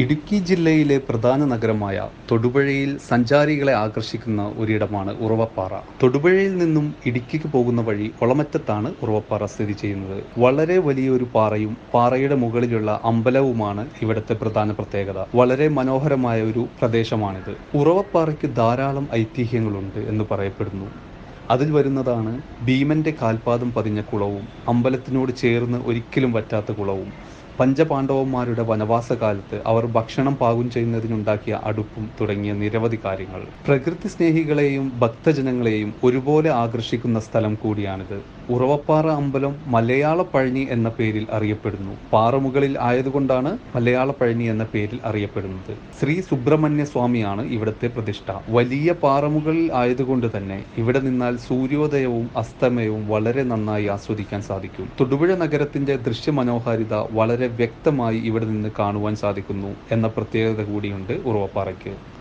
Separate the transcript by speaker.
Speaker 1: ഇടുക്കി ജില്ലയിലെ പ്രധാന നഗരമായ തൊടുപുഴയിൽ സഞ്ചാരികളെ ആകർഷിക്കുന്ന ഒരിടമാണ് ഉറവപ്പാറ. തൊടുപുഴയിൽ നിന്നും ഇടുക്കിക്ക് പോകുന്ന വഴി ഒളമറ്റത്താണ് ഉറവപ്പാറ സ്ഥിതി ചെയ്യുന്നത്. വളരെ വലിയൊരു പാറയും പാറയുടെ മുകളിലുള്ള അമ്പലവുമാണ് ഇവിടുത്തെ പ്രധാന പ്രത്യേകത. വളരെ മനോഹരമായ ഒരു പ്രദേശമാണിത്. ഉറവപ്പാറയ്ക്ക് ധാരാളം ഐതിഹ്യങ്ങളുണ്ട് എന്ന് പറയപ്പെടുന്നു. അതിൽ വരുന്നതാണ് ഭീമന്റെ കാൽപാദം പതിഞ്ഞ കുളവും അമ്പലത്തിനോട് ചേർന്ന് ഒരിക്കലും വറ്റാത്ത കുളവും പഞ്ചപാണ്ഡവന്മാരുടെ വനവാസകാലത്ത് അവർ ഭക്ഷണം പാകം ചെയ്യുന്നതിനുണ്ടാക്കിയ അടുപ്പും തുടങ്ങിയ നിരവധി കാര്യങ്ങൾ. പ്രകൃതി സ്നേഹികളെയും ഭക്തജനങ്ങളെയും ഒരുപോലെ ആകർഷിക്കുന്ന സ്ഥലം കൂടിയാണിത്. ഉറവപ്പാറ അമ്പലം മലയാള പഴനി എന്ന പേരിൽ അറിയപ്പെടുന്നു. പാറമുകളിൽ ആയതുകൊണ്ടാണ് മലയാള പഴനി എന്ന പേരിൽ അറിയപ്പെടുന്നത്. ശ്രീ സുബ്രഹ്മണ്യ സ്വാമിയാണ് ഇവിടുത്തെ പ്രതിഷ്ഠ. വലിയ പാറമുകളിൽ ആയതുകൊണ്ട് തന്നെ ഇവിടെ നിന്നാൽ സൂര്യോദയവും അസ്തമയവും വളരെ നന്നായി ആസ്വദിക്കാൻ സാധിക്കും. തൊടുപുഴ നഗരത്തിന്റെ ദൃശ്യമനോഹാരിത വളരെ വ്യക്തമായി ഇവിടെ നിന്ന് കാണുവാൻ സാധിക്കുന്നു എന്ന പ്രത്യേകത കൂടിയുണ്ട് ഉറവപ്പാറയ്ക്ക്.